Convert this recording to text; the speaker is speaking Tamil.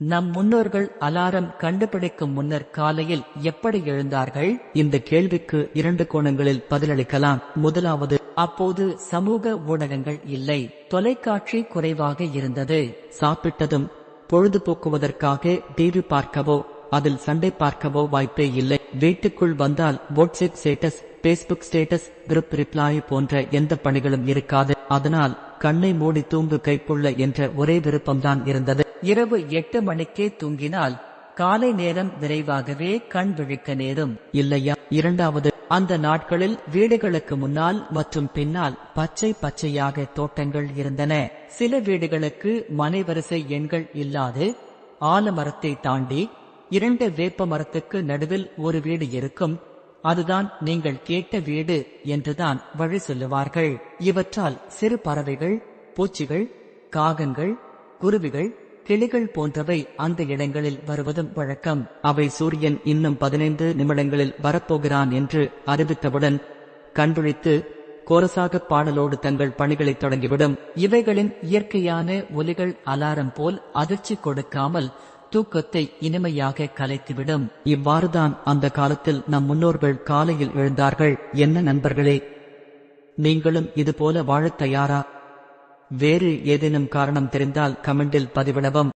நம் முன்னோர்கள் அலாரம் கண்டுபிடிக்கும் முன்னர் காலையில் எப்படி எழுந்தார்கள்? இந்த கேள்விக்கு இரண்டு கோணங்களில் பதிலளிக்கலாம். முதலாவது அப்போது சமூக ஊடகங்கள் இல்லை. தொலைக்காட்சி குறைவாக இருந்தது. சாப்பிட்டதும் பொழுதுபோக்குவதற்காக டிவி பார்க்கவோ அதில் சண்டை பார்க்கவோ வாய்ப்பே இல்லை. வீட்டுக்குள் வந்தால் WhatsApp status Facebook status group reply போன்ற எந்த பணிகளும் இருக்காது. அதனால் கண்ணை மூடி தூங்கு கைப்புள்ள என்ற ஒரே விருப்பம்தான் இருந்தது. இரவு எட்டு மணிக்கே தூங்கினால் காலை நேரம் விரைவாகவே கண் விழிக்க நேரும். இல்லையா? இரண்டாவது அந்த நாட்களில் வீடுகளுக்கு முன்னால் மற்றும் பின்னால் பச்சை பச்சையாக தோட்டங்கள் இருந்தன. சில வீடுகளுக்கு மனைவரிசை எண்கள் இல்லாது ஆலமரத்தை தாண்டி இரண்டு வேப்ப மரத்துக்கு நடுவில் ஒரு வீடு இருக்கும். அதுதான் நீங்கள் கேட்ட வீடு என்றுதான் வழி சொல்லுவார்கள். இவற்றால் சிறு பறவைகள் பூச்சிகள் காகங்கள் குருவிகள் கிளிகள் போன்றவை அந்த இடங்களில் வருவதும் வழக்கம். அவை சூரியன் இன்னும் பதினைந்து நிமிடங்களில் வரப்போகிறான் என்று அறிவித்தவுடன் கண்விழித்து கோரசாக பாடலோடு தங்கள் பணிகளை தொடங்கிவிடும். இவைகளின் இயற்கையான ஒலிகள் அலாரம் போல் அதிர்ச்சி கொடுக்காமல் தூக்கத்தை இனிமையாக கலைத்துவிடும். இவ்வாறுதான் அந்த காலத்தில் நம் முன்னோர்கள் காலையில் எழுந்தார்கள். என்ன நண்பர்களே நீங்களும் இதுபோல வாழத் தயாரா? வேறு ஏதேனும் காரணம் தெரிந்தால் கமெண்டில் பதிவிடவும்.